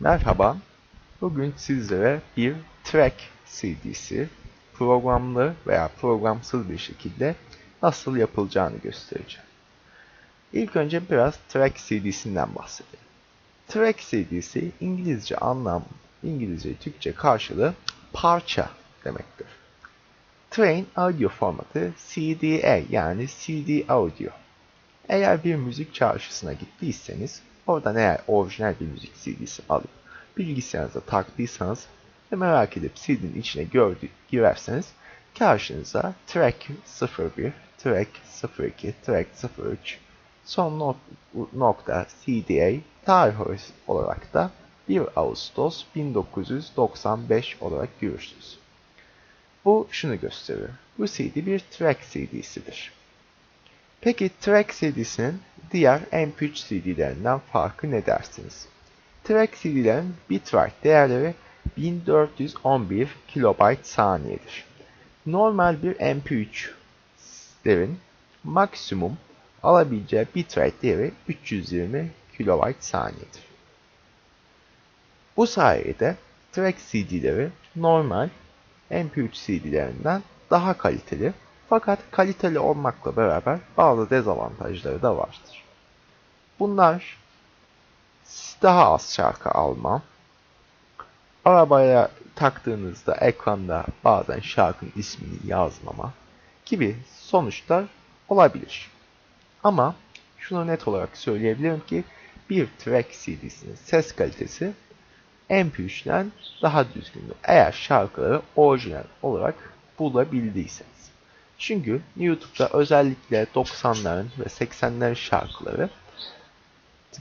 Merhaba, bugün sizlere bir track CD'si programlı veya programsız bir şekilde nasıl yapılacağını göstereceğim. İlk önce biraz track CD'sinden bahsedelim. Track CD'si İngilizce anlam, İngilizce Türkçe karşılığı parça demektir. Train audio formatı CDA yani CD audio. Eğer bir müzik çarşısına gittiyseniz oradan eğer orijinal bir müzik CD'si alıp bilgisayarınıza taktıysanız ve merak edip CD'nin içine gördü, girerseniz karşınıza track 01, track 02, track 03, son nok nokta CDA tarih olarak da 1 Ağustos 1995 olarak görürsünüz. Bu şunu gösteriyor. Bu CD bir track CD'sidir. Peki track CD'sinin diğer MP3 CD'lerinden farkı ne dersiniz? Track CD'lerin bitrate değerleri 1411 KB saniyedir. Normal bir MP3'lerin maksimum alabileceği bitrate değeri 320 KB saniyedir. Bu sayede track CD'leri normal MP3 CD'lerinden daha kaliteli fakat kaliteli olmakla beraber bazı dezavantajları da vardır. Bunlar daha az şarkı alma, arabaya taktığınızda ekranda bazen şarkının ismini yazmama gibi sonuçlar olabilir. Ama şunu net olarak söyleyebilirim ki bir track CD'sinin ses kalitesi MP3'den daha düzgündür. Eğer şarkıları orijinal olarak bulabildiyseniz. Çünkü YouTube'da özellikle 90'ların ve 80'lerin şarkıları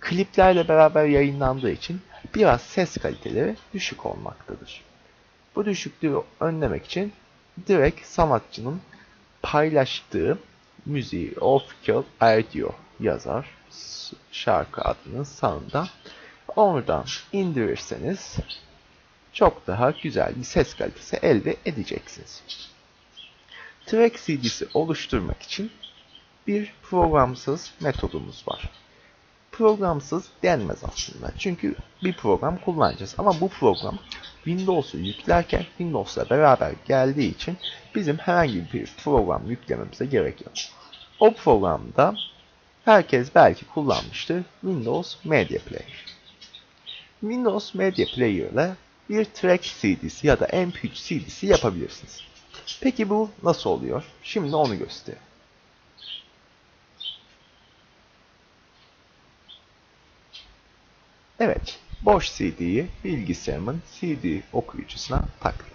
kliplerle beraber yayınlandığı için biraz ses kaliteleri düşük olmaktadır. Bu düşüklüğü önlemek için direkt sanatçının paylaştığı müziği official audio yazar şarkı adının sağında. Oradan indirirseniz çok daha güzel bir ses kalitesi elde edeceksiniz. Track CD'si oluşturmak için bir programsız metodumuz var. Programsız denmez aslında. Çünkü bir program kullanacağız. Ama bu program Windows'u yüklerken Windows'la beraber geldiği için bizim herhangi bir program yüklememize gerek yok. O programda herkes belki kullanmıştır Windows Media Player. Windows Media Player ile bir track CD'si ya da MP3 CD'si yapabilirsiniz. Peki bu nasıl oluyor? Şimdi onu göster. Evet, boş CD'yi bilgisayarımın CD okuyucusuna taktım.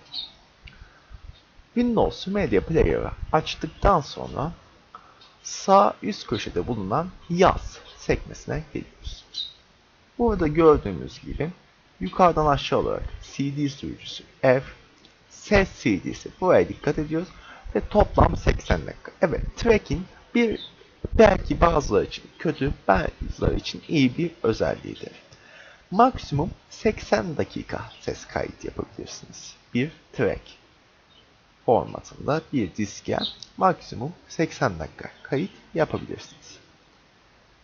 Windows Media Player'ı açtıktan sonra sağ üst köşede bulunan yaz sekmesine geliyoruz. Burada gördüğümüz gibi yukarıdan aşağı olarak CD sürücüsü F, ses CD'si. Buraya dikkat ediyoruz. Ve toplam 80 dakika. Evet tracking bir belki bazıları için kötü, bazıları için iyi bir özelliğidir. Maksimum 80 dakika ses kayıt yapabilirsiniz. Bir track formatında bir diske maksimum 80 dakika kayıt yapabilirsiniz.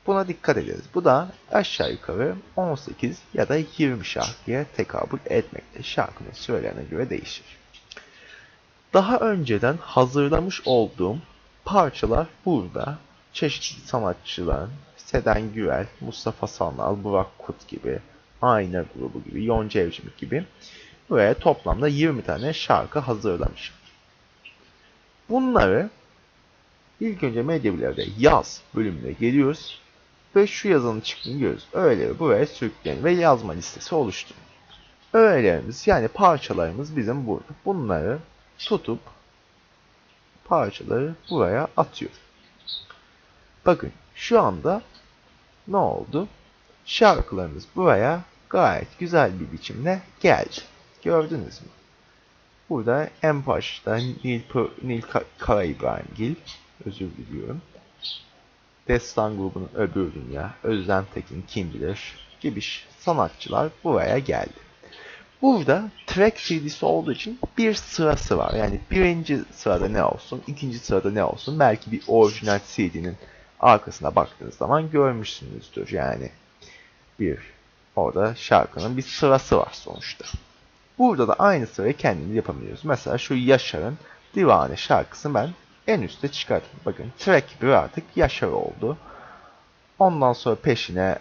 Buna dikkat ederiz. Bu da aşağı yukarı 18 ya da 20 şarkıya tekabül etmekte. Şarkının sürelerine göre değişir. Daha önceden hazırlamış olduğum parçalar burada. Çeşitli sanatçıların Seden Gürel, Mustafa Sandal, Burak Kut gibi, Ayna grubu gibi, Yonca Evcimik gibi buraya toplamda 20 tane şarkı hazırlamışım. Bunları ilk önce Medyabiler'de yaz bölümüne geliyoruz ve şu yazının çıktığını görüyoruz. Öğeleri buraya sürükleyin ve yazma listesi oluşturun. Öğelerimiz yani parçalarımız bizim burada. Bunları tutup parçaları buraya atıyorum. Bakın şu anda ne oldu? Şarkılarımız buraya gayet güzel bir biçimde geldi. Gördünüz mü? Burada en başta Nil, Nil Kara İbrahimgil, özür diliyorum. Destan grubunun Öbür Dünya, Özlem Tekin Kim Bilir gibi sanatçılar buraya geldi. Burada track CD'si olduğu için bir sırası var. Yani birinci sırada ne olsun, ikinci sırada ne olsun. Belki bir orijinal CD'nin arkasına baktığınız zaman görmüşsünüzdür. Yani bir Orada şarkının bir sırası var sonuçta. Burada da aynı sırayı kendimiz yapabiliyoruz. Mesela şu Yaşar'ın Divane şarkısını ben en üste çıkarttım. Bakın track 1 artık Yaşar oldu. Ondan sonra peşine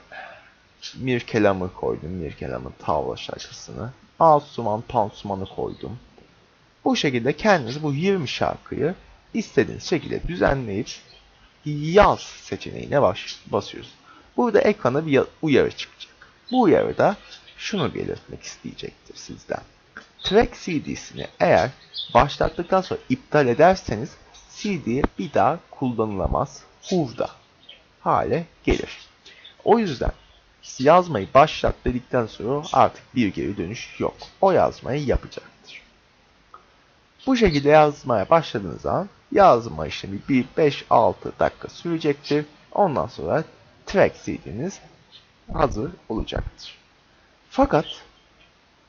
Mir Kelam'ı koydum. Mir Kelam'ın Tavla şarkısını. Asuman Pansuman'ı koydum. Bu şekilde kendiniz bu 20 şarkıyı istediğiniz şekilde düzenleyip yaz seçeneğine basıyoruz. Burada ekrana bir uyarı çıkacak. Bu uyarıda şunu belirtmek isteyecektir sizden. Track CD'sini eğer başlattıktan sonra iptal ederseniz CD bir daha kullanılamaz hurda hale gelir. O yüzden yazmayı başlat dedikten sonra artık bir geri dönüş yok. O yazmayı yapacaktır. Bu şekilde yazmaya başladığınız zaman yazma işlemi bir 5-6 dakika sürecektir. Ondan sonra track CD'niz hazır olacaktır. Fakat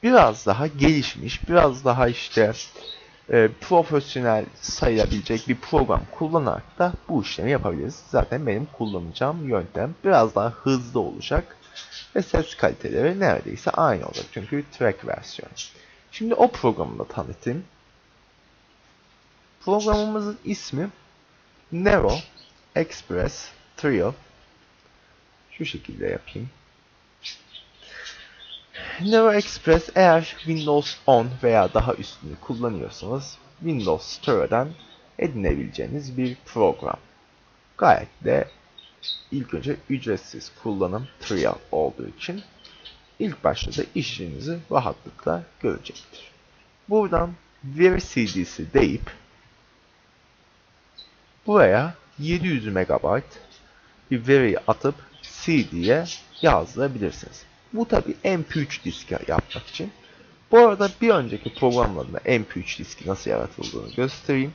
biraz daha gelişmiş, biraz daha işte e, profesyonel sayılabilecek bir program kullanarak da bu işlemi yapabiliriz. Zaten benim kullanacağım yöntem biraz daha hızlı olacak ve ses kaliteleri neredeyse aynı olacak. Çünkü track versiyonu. Şimdi o programı da tanıtayım. Programımızın ismi Nero Express Trio. Şu şekilde yapayım. Nero Express eğer Windows 10 veya daha üstünü kullanıyorsanız Windows Store'dan edinebileceğiniz bir program. Gayet de ilk önce ücretsiz kullanım trial olduğu için ilk başta da işinizi rahatlıkla görecektir. Buradan veri CD'si deyip buraya 700 MB bir veriyi atıp CD'ye yazdırabilirsiniz. Bu tabi MP3 diski yapmak için. Bu arada bir önceki programlarında MP3 diski nasıl yaratıldığını göstereyim.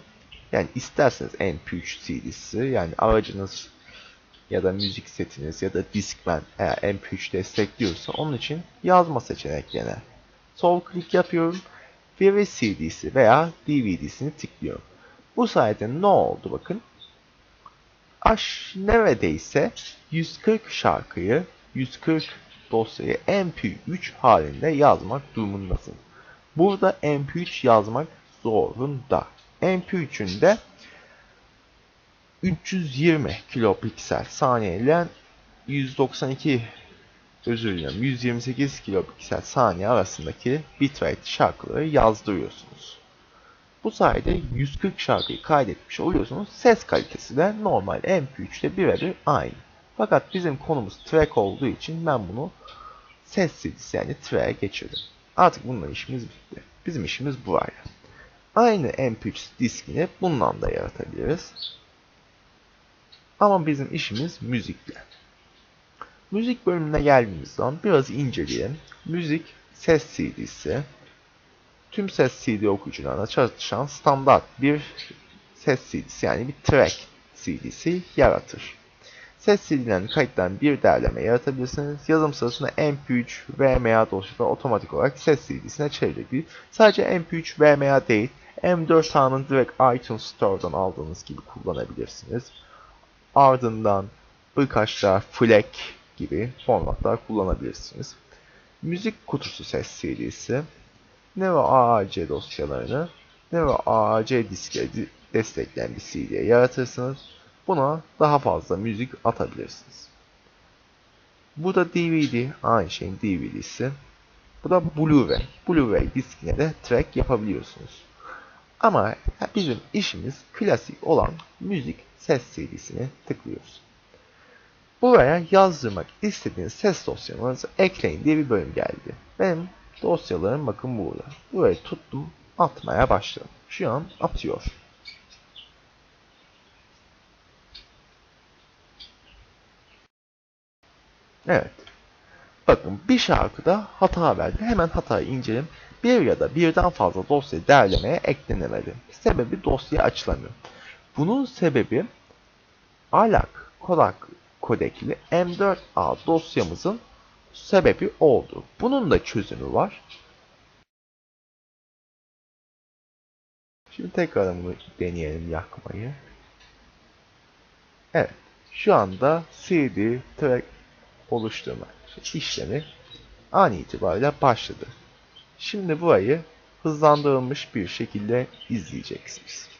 Yani isterseniz MP3 CD'si yani aracınız ya da müzik setiniz ya da Discman eğer MP3 destekliyorsa onun için yazma seçeneklerine sol klik yapıyorum. Veri CD'si veya DVD'sini tıklıyorum. Bu sayede ne oldu bakın. Aş neredeyse 140 şarkıyı 140 dosyayı MP3 halinde yazmak durumundasın. Burada MP3 yazmak zorunda. MP3'ün de 320 kilopiksel saniye ile 192 özür dilerim 128 kilopiksel saniye arasındaki bitrate şarkıları yazdırıyorsunuz. Bu sayede 140 şarkıyı kaydetmiş oluyorsunuz. Ses kalitesi de normal MP3'te birebir aynı. Fakat bizim konumuz track olduğu için ben bunu ses CD'si yani track'e geçirdim. Artık bununla işimiz bitti. Bizim işimiz bu var. Aynı MP3 diskini bundan da yaratabiliriz. Ama bizim işimiz müzikle. Müzik bölümüne geldiğimiz zaman biraz inceleyelim. Müzik ses CD'si. Tüm ses CD okuyucularına çalışan standart bir ses CD'si yani bir track CD'si yaratır. Ses CD'lerin kayıtlarını bir derleme yaratabilirsiniz. Yazım sırasında MP3, VMA dosyaları otomatik olarak ses CD'sine çevrilebilir. Sadece MP3, VMA değil, M4A'nın direkt iTunes Store'dan aldığınız gibi kullanabilirsiniz. Ardından birkaç daha FLAC gibi formatlar kullanabilirsiniz. Müzik kutusu ses CD'si, Nero AAC dosyalarını Nero AAC diskleri destekleyen bir CD yaratırsınız. Buna daha fazla müzik atabilirsiniz. Bu da DVD, aynı şeyin DVD'si. Bu da Blu-ray. Blu-ray diskine de track yapabiliyorsunuz. Ama bizim işimiz klasik olan müzik ses CD'sini tıklıyoruz. Buraya yazdırmak istediğiniz ses dosyanızı ekleyin diye bir bölüm geldi. Benim dosyalarım bakın burada. Burayı tuttum, atmaya başladım. Şu an atıyor. Evet. Bakın bir şarkıda hata verdi. Hemen hatayı inceleyelim. Bir ya da birden fazla dosya derlemeye eklenemedi. Sebebi dosya açılamıyor. Bunun sebebi alak kodak kodekli M4A dosyamızın sebebi oldu. Bunun da çözümü var. Şimdi tekrar bunu deneyelim yakmayı. Evet. Şu anda CD track oluşturma işlemi an itibariyle başladı. Şimdi burayı hızlandırılmış bir şekilde izleyeceksiniz.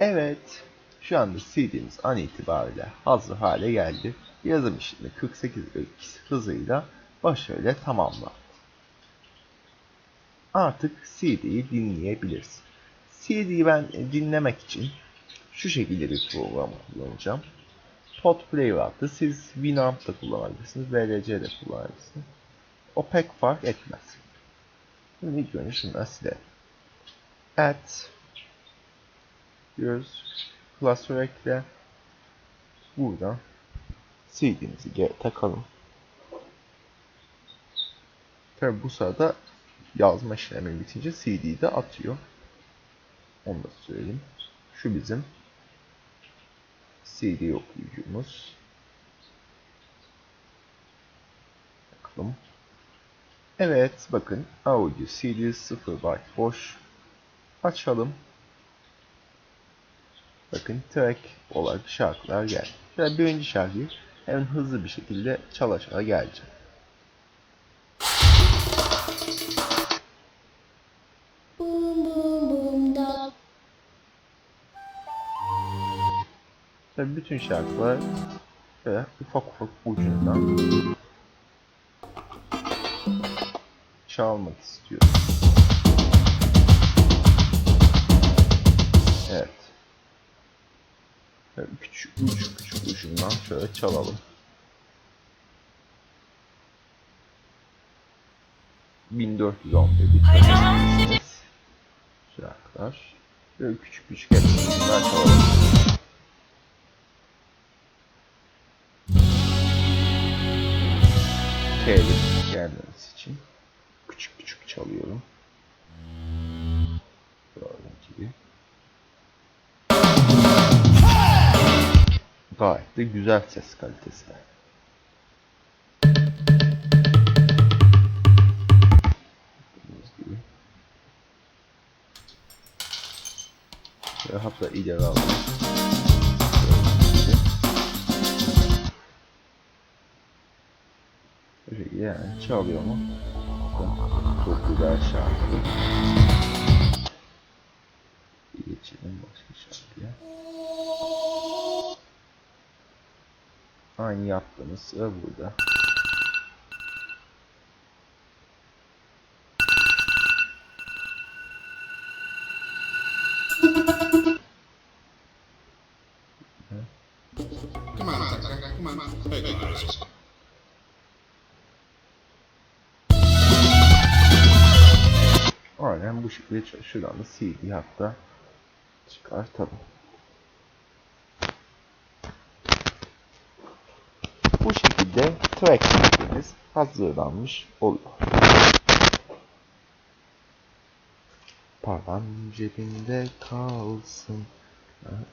Evet, şu anda CD'miz an itibariyle hazır hale geldi. Yazım işini 48 bit hızıyla başarıyla tamamlandı. Artık CD'yi dinleyebiliriz. CD'yi ben dinlemek için şu şekilde bir program kullanacağım. Podplayer adlı siz Winamp da kullanabilirsiniz, VLC de kullanabilirsiniz. O pek fark etmez. Şimdi ilk önce şunları silelim. Add diyoruz. Klasör ekle. Buradan CD'mizi takalım. Tabi bu sırada yazma işlemi bitince CD'yi de atıyor. Onu da söyleyeyim. Şu bizim CD okuyucumuz. Bakalım. Evet bakın audio CD 0 byte boş. Açalım. Bakın track olarak şarkılar geldi. Şöyle birinci şarkıyı hemen hızlı bir şekilde çala çala geleceğim. Tabii bütün şarkılar şöyle ufak ufak ucundan çalmak istiyorum. Küçük küçük küçük ucundan şöyle çalalım. ...1411 bit şarkılar. Böyle küçük küçük hepsini ucundan çalalım. telif gelmemesi için küçük küçük çalıyorum. Gayet de güzel ses kalitesi. Şöyle hatta ileri alalım. Bu şekilde yani çalıyor mu? Çok güzel şarkı. Aynı yaptığımız sıra burada. Aynen bu şekilde çalışıyor. Şuradan da CD hatta çıkartalım. Bu şekilde track hazırlanmış oluyor. Paran cebinde kalsın.